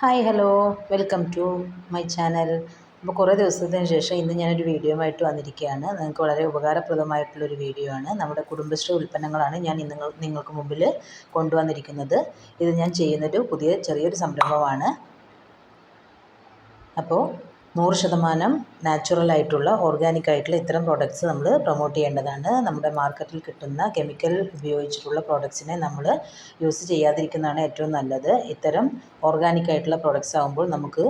Hi hello welcome to my channel അപ്പോൾ കുറേ ദിവസത്തിന് ശേഷം ഇന്ന് ഞാനൊരു വീഡിയോയുമായിട്ട് വന്നിരിക്കുകയാണ്. നിങ്ങൾക്ക് വളരെ ഉപകാരപ്രദമായിട്ടുള്ളൊരു വീഡിയോ ആണ് നമ്മുടെ കുടുംബശ്രീ ഉൽപ്പന്നങ്ങളാണ് ഞാൻ നിങ്ങൾ നിങ്ങൾക്ക് മുമ്പിൽ കൊണ്ടുവന്നിരിക്കുന്നത്. ഇത് ഞാൻ ചെയ്യുന്നൊരു പുതിയ ചെറിയൊരു സംരംഭമാണ്. അപ്പോൾ നൂറ് ശതമാനം നാച്ചുറൽ ആയിട്ടുള്ള ഓർഗാനിക് ആയിട്ടുള്ള ഇത്തരം പ്രോഡക്റ്റ്സ് നമ്മൾ പ്രൊമോട്ട് ചെയ്യേണ്ടതാണ്. നമ്മുടെ മാർക്കറ്റിൽ കിട്ടുന്ന കെമിക്കൽ ഉപയോഗിച്ചിട്ടുള്ള പ്രോഡക്റ്റ്സിനെ നമ്മൾ യൂസ് ചെയ്യാതിരിക്കുന്നതാണ് ഏറ്റവും നല്ലത്. ഇത്തരം ഓർഗാനിക് ആയിട്ടുള്ള പ്രോഡക്റ്റ്സ് ആകുമ്പോൾ നമുക്ക്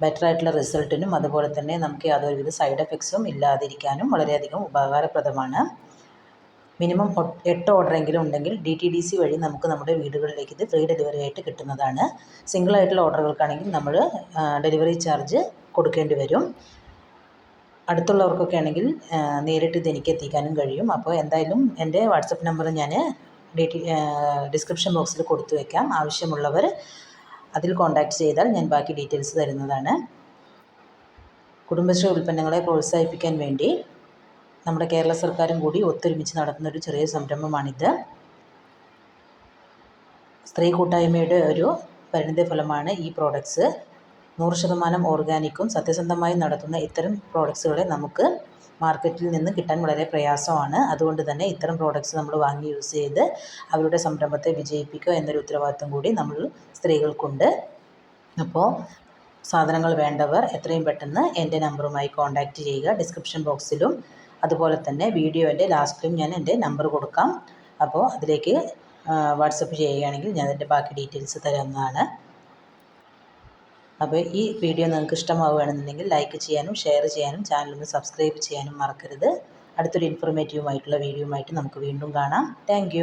ബെറ്റർ ആയിട്ടുള്ള റിസൾട്ടിനും അതുപോലെ തന്നെ നമുക്ക് യാതൊരുവിധ സൈഡ് എഫക്ട്സും ഇല്ലാതിരിക്കാനും വളരെയധികം ഉപകാരപ്രദമാണ്. മിനിമം എട്ട് ഓർഡറെങ്കിലും ഉണ്ടെങ്കിൽ ഡി ടി ഡി സി വഴി നമുക്ക് നമ്മുടെ വീടുകളിലേക്ക് ഇത് ഫ്രീ ഡെലിവറി ആയിട്ട് കിട്ടുന്നതാണ്. സിംഗിൾ ആയിട്ടുള്ള ഓർഡറുകൾക്കാണെങ്കിൽ നമ്മൾ ഡെലിവറി ചാർജ് കൊടുക്കേണ്ടി വരും. അടുത്തുള്ളവർക്കൊക്കെ ആണെങ്കിൽ നേരിട്ട് ഇത് എനിക്ക് എത്തിക്കാനും കഴിയും. അപ്പോൾ എന്തായാലും എന്റെ വാട്സപ്പ് നമ്പർ ഞാൻ ഡിസ്ക്രിപ്ഷൻ ബോക്സിൽ കൊടുത്തു വയ്ക്കാം ആവശ്യമുള്ളവർ അതിൽ കോൺടാക്റ്റ് ചെയ്താൽ ഞാൻ ബാക്കി ഡീറ്റെയിൽസ് തരുന്നതാണ്. കുടുംബശ്രീ ഉൽപ്പന്നങ്ങളെ പ്രോത്സാഹിപ്പിക്കാൻ വേണ്ടി നമ്മുടെ കേരള സർക്കാരും കൂടി ഒത്തൊരുമിച്ച് നടത്തുന്ന ഒരു ചെറിയ സംരംഭമാണിത്. സ്ത്രീ കൂട്ടായ്മയുടെ ഒരു പരിണിത ഫലമാണ് ഈ പ്രോഡക്ട്സ്. നൂറ് ശതമാനം ഓർഗാനിക്കും സത്യസന്ധമായും നടത്തുന്ന ഇത്തരം പ്രോഡക്ട്സുകളെ നമുക്ക് മാർക്കറ്റിൽ നിന്ന് കിട്ടാൻ വളരെ പ്രയാസമാണ്. അതുകൊണ്ട് തന്നെ ഇത്തരം പ്രോഡക്ട്സ് നമ്മൾ വാങ്ങി യൂസ് ചെയ്ത് അവരുടെ സംരംഭത്തെ വിജയിപ്പിക്കുക എന്നൊരു ഉത്തരവാദിത്വം കൂടി നമ്മൾ സ്ത്രീകൾക്കുണ്ട്. അപ്പോൾ സാധനങ്ങൾ വേണ്ടവർ എത്രയും പെട്ടെന്ന് എന്റെ നമ്പറുമായി കോൺടാക്റ്റ് ചെയ്യുക. ഡിസ്ക്രിപ്ഷൻ ബോക്സിലും അതുപോലെ തന്നെ വീഡിയോന്റെ ലാസ്റ്റിലും ഞാൻ എന്റെ നമ്പർ കൊടുക്കാം. അപ്പോൾ അതിലേക്ക് വാട്സപ്പ് ചെയ്യുകയാണെങ്കിൽ ഞാൻ അതിന്റെ ബാക്കി ഡീറ്റെയിൽസ് തരുന്നതാണ് അപ്പോൾ ഈ വീഡിയോ നിങ്ങൾക്ക് ഇഷ്ടമാവുകയാണെന്നുണ്ടെങ്കിൽ ലൈക്ക് ചെയ്യാനും ഷെയർ ചെയ്യാനും ചാനലൊന്ന് സബ്സ്ക്രൈബ് ചെയ്യാനും മറക്കരുത്. അടുത്തൊരു ഇൻഫോർമേറ്റീവുമായിട്ടുള്ള വീഡിയോയുമായിട്ട് നമുക്ക് വീണ്ടും കാണാം. താങ്ക്